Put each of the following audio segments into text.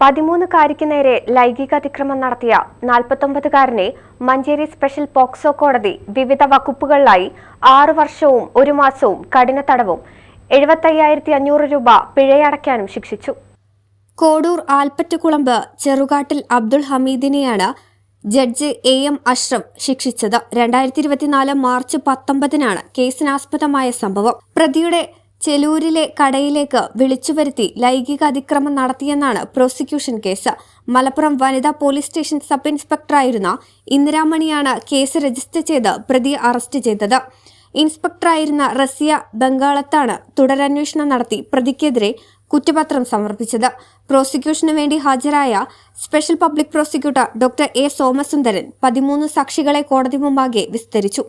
പതിമൂന്നുകാരിക്ക് നേരെ ലൈംഗിക അതിക്രമം നടത്തിയ നാൽപ്പത്തൊമ്പതുകാരനെ മഞ്ചേരി സ്പെഷ്യൽ പോക്സോ കോടതി വിവിധ വകുപ്പുകളിലായി ആറു വർഷവും ഒരു മാസവും കഠിന തടവും എഴുപത്തയ്യായിരത്തി അഞ്ഞൂറ് രൂപ പിഴയടയ്ക്കാനും ശിക്ഷിച്ചു. കോടൂർ ആൽപ്പറ്റക്കുളമ്പ് ചെറുകാട്ടിൽ അബ്ദുൾ ഹമീദിനെയാണ് ജഡ്ജ് എ എം അഷ്റഫ് ശിക്ഷിച്ചത്. രണ്ടായിരത്തി ഇരുപത്തിനാല് മാർച്ച് പത്തൊമ്പതിനാണ് കേസിനാസ്പദമായ സംഭവം. പ്രതിയുടെ ചെലൂരിലെ കടയിലേക്ക് വിളിച്ചു വരുത്തി ലൈംഗിക അതിക്രമം നടത്തിയെന്നാണ് പ്രോസിക്യൂഷൻ കേസ്. മലപ്പുറം വനിതാ പോലീസ് സ്റ്റേഷൻ സബ് ഇൻസ്പെക്ടറായിരുന്ന ഇന്ദിരാമണിയാണ് കേസ് രജിസ്റ്റർ ചെയ്ത് പ്രതിയെ അറസ്റ്റ് ചെയ്തത്. ഇൻസ്പെക്ടറായിരുന്ന റസിയ ബംഗാളത്താണ് തുടരന്വേഷണം നടത്തി പ്രതിക്കെതിരെ കുറ്റപത്രം സമർപ്പിച്ചത്. പ്രോസിക്യൂഷനു വേണ്ടി ഹാജരായ special public prosecutor doctor A Somasundaran പതിമൂന്ന് സാക്ഷികളെ കോടതി മുമ്പാകെ വിസ്തരിച്ചു.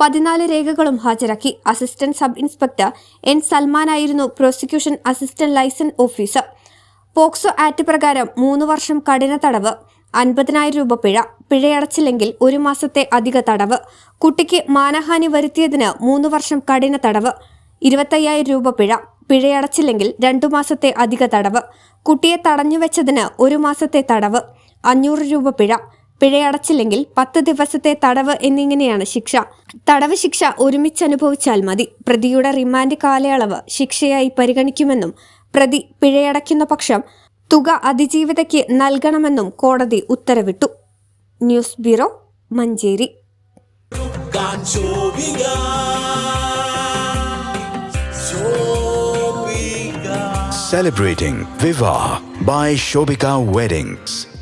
പതിനാല് രേഖകളും ഹാജരാക്കി. Assistant sub inspector N സൽമാനായിരുന്നു prosecution assistant liaison officer. POCSO act പ്രകാരം മൂന്ന് വർഷം കഠിന തടവ് അൻപതിനായിരം രൂപ പിഴ പിഴയടച്ചില്ലെങ്കിൽ ഒരു മാസത്തെ അധിക തടവ് കുട്ടിക്ക് മാനഹാനി വരുത്തിയതിന് മൂന്ന് വർഷം കഠിന തടവ് ഇരുപത്തയ്യായിരം രൂപ പിഴ പിഴയടച്ചില്ലെങ്കിൽ രണ്ടു മാസത്തെ അധിക തടവ് കുട്ടിയെ തടഞ്ഞുവെച്ചതിന് ഒരു മാസത്തെ തടവ് അഞ്ഞൂറ് രൂപ പിഴ പിഴയടച്ചില്ലെങ്കിൽ പത്ത് ദിവസത്തെ തടവ് എന്നിങ്ങനെയാണ് ശിക്ഷ. തടവ് ശിക്ഷ ഒരുമിച്ച് അനുഭവിച്ചാൽ മതി. പ്രതിയുടെ റിമാൻഡ് കാലയളവ് ശിക്ഷയായി പരിഗണിക്കുമെന്നും പ്രതി പിഴയടയ്ക്കുന്ന പക്ഷം തുക അതിജീവിതയ്ക്ക് നൽകണമെന്നും കോടതി ഉത്തരവിട്ടു. News bureau Manjeri. Celebrating Viva by Shobika Weddings.